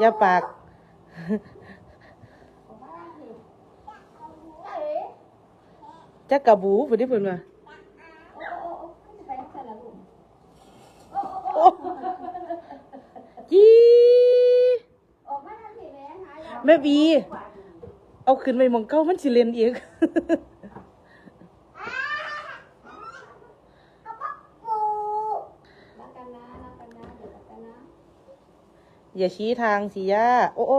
อย่าปาก จักกะบูพุ่นที่เพิ่นว่าโอ้โอ้โอ้จะไปใส่ละลูกโอ้โอ้โอ้จีออกมาทันทีแม่บี เอาขึ้นไปมองเก้ามันสิเล่นอีก รักกันนะรักกันนะเดี๋ยวรักกันนะ อย่าชี้ทางสิย่าโอ้โอ้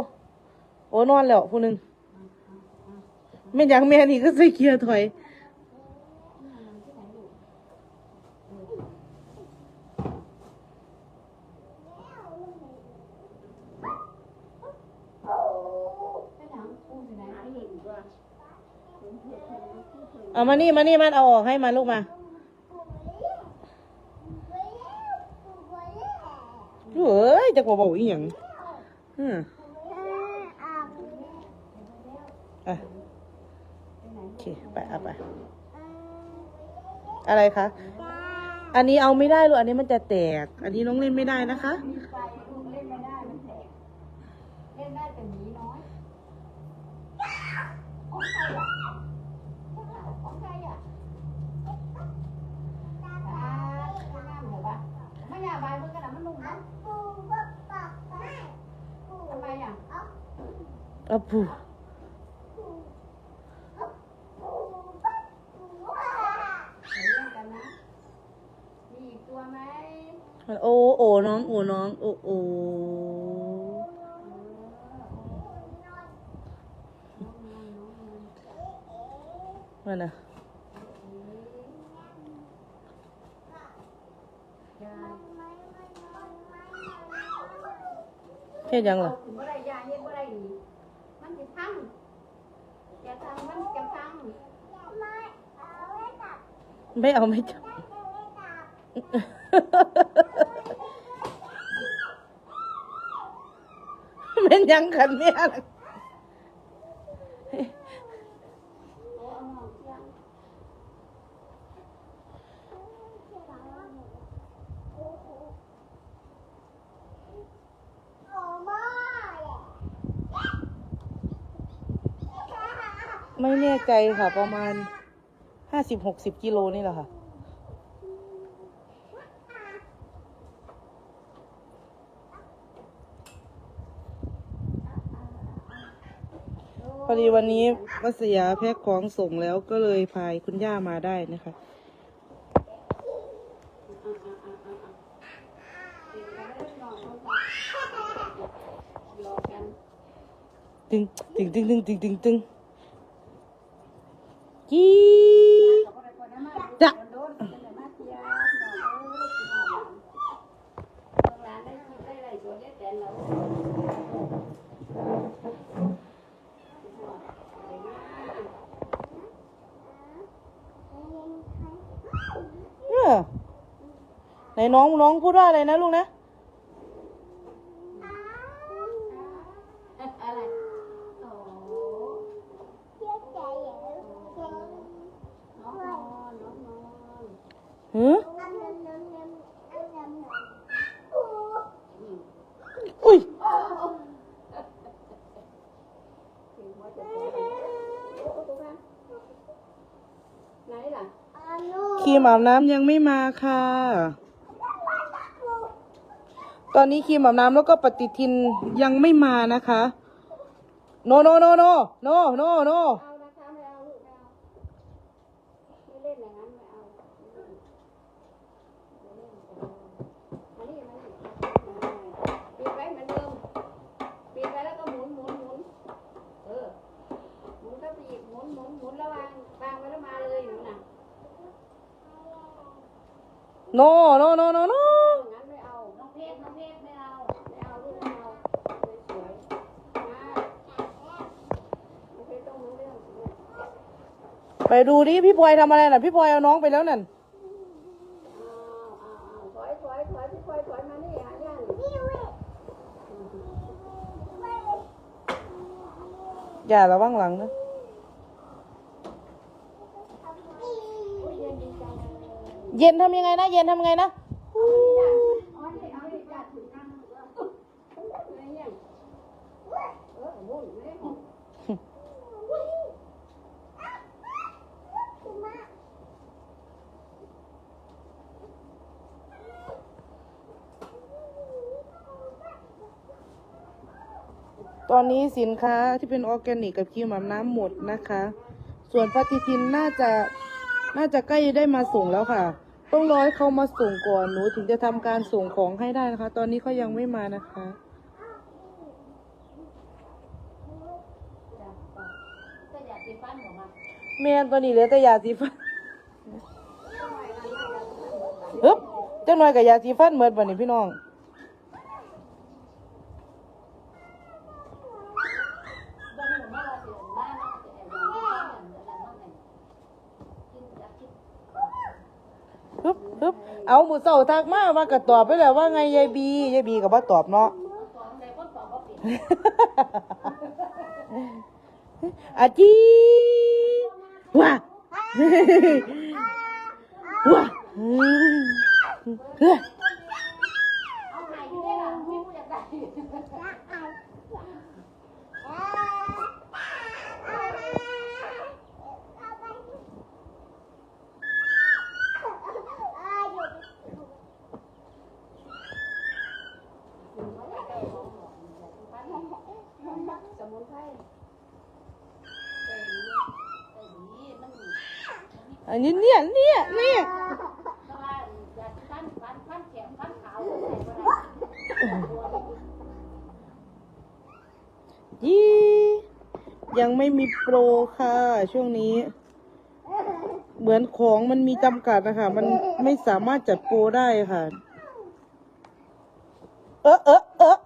โอ้นอนแล้วผู้หนึงแม่ยังแม่นี่ก็ใส่เกียร์ถอยเห็นว่าเอามานี่มานี่มันเอาออกให้มาลูกมา เฮ้ยจะบอกบอกอีหยังอืมอะโอเคไปเอาไป อะไรคะ อันนี้เอาไม่ได้ลูกอันนี้มันจะแตก อันนี้น้องเล่นไม่ได้นะคะ เล่นได้แต่นี้เนาะแต่หมีน้อยของใครอะของใครอะอ่าไม่งามเหรอปะไม่อยากบายมือกันนะมันนุ่มนะทำไมอะ โอาปูเดี๋ยวเล่นกันนะ มีอีกตัวไหม โอ้โอ้น้องโอ้น้องโอ้โอ้ เออโอ้น้องนอนน้องนอน มันน่ะ ยาย แค่ยังเอาล่ะถึงบ่ได้ยายเฮ็ดบ่ได้อีกมันสิพังอย่าทำมันจะพังไม่เอาไม่จับ เป็นยังกันเนี่ยล่ะ โอ้เอาหอมเสียง ไม่แน่ใจค่ะ ประมาณห้าสิบหกสิบกิโลนี่แหละค่ะ พอดีวันนี้มัสยาแพ็คของส่งแล้วก็เลยพายคุณย่ามาได้นะคะตึงตึงตึงตึงตึงตึงตึง จี้ขอบคุณนะมาจะโดนเป็นแต่มาเทียนดอกเอ้ยมานได้กินได้ไรสวนได้แต่เราเออไหนน้องน้องพูดว่าอะไรนะลูกนะ อะไรโอ้น้องนอนน้องนอน หืออุ้ย ถึงว่าจะโอ้โอ้ตัวกันไหนล่ะ ค รีมอาบน้ำยังไม่มาค่ะ ตอนนี้ครีมอาบน้ำแล้วก็ปฏิทินยังไม่มานะคะ โนโนโนโนโนโนโน เอานะคะไม่เอาลูกไม่เอาไม่เล่นอย่างนั้นไม่เอามานี่มานี่ปิดไว้เหมือนเดิมปิดไว้แล้วก็หมุนหมุนหมุนเออหมุนก็ไปอีกหมุนหมุนหมุนแล้ววางวางไว้แล้วมาเลยหนูน่ะ โนโนโนโนโนงั้นไม่เอาน้องเพชรน้องเพชรไม่เอาไม่เอาลูกไม่เอาสวยๆมาน้องเพชรต้องรู้เรื่องสิลูกไปดูดิพี่พลอยทำอะไรน่ะ พี่พลอยเอาน้องไปแล้วนั่น อ้าวอ้าวอ้าวถอยถอยถอยพี่พลอยถอยมานี่หาย่าหน่อยอย่าระวังหลังนะ เย็นทำยังไงนะ เย็นทำยังไงนะตอนนี้สินค้าที่เป็นออร์แกนิกกับครีมอาบน้ำหมดนะคะ ส่วนปฏิทินน่าจะ น่าจะใกล้ได้มาส่งแล้วค่ะ ต้องรอให้เขามาส่งก่อนหนูถึงจะทำการส่งของให้ได้นะคะ ตอนนี้เขายังไม่มานะคะก็อยากติดฟันหัวมาแม่นตัวนี้เหลือแต่ยาสีฟันฮึบเจ้าหน่อยกับยาสีฟันเหมือนบ่นี่พี่น้อง บ้านหนูมาว่าสิบ้านแต่อย่างนี้นั่นนั่นนั่นกินจะกิน ฮึบฮึบเอาหมูเสาทักมาว่าก็ตอบไปแล้วว่าไงยายบียายบีก็บ่ตอบเนาะของใดคนตอบว่าปิดอาจีว้าว้าเฮ้ยเอาไข่ได้ล่ะพี่ผู้อยากได้ สมุนไพรแต่ดีแต่ดีมัน อันนี้เนี่ยเนี่ยเนี่ยยี่ยังไม่มีโปรค่ะ ช่วงนี้ เหมือนของมันมีจำกัดนะคะ มันไม่สามารถจัดโปรได้ค่ะ เออเออเออ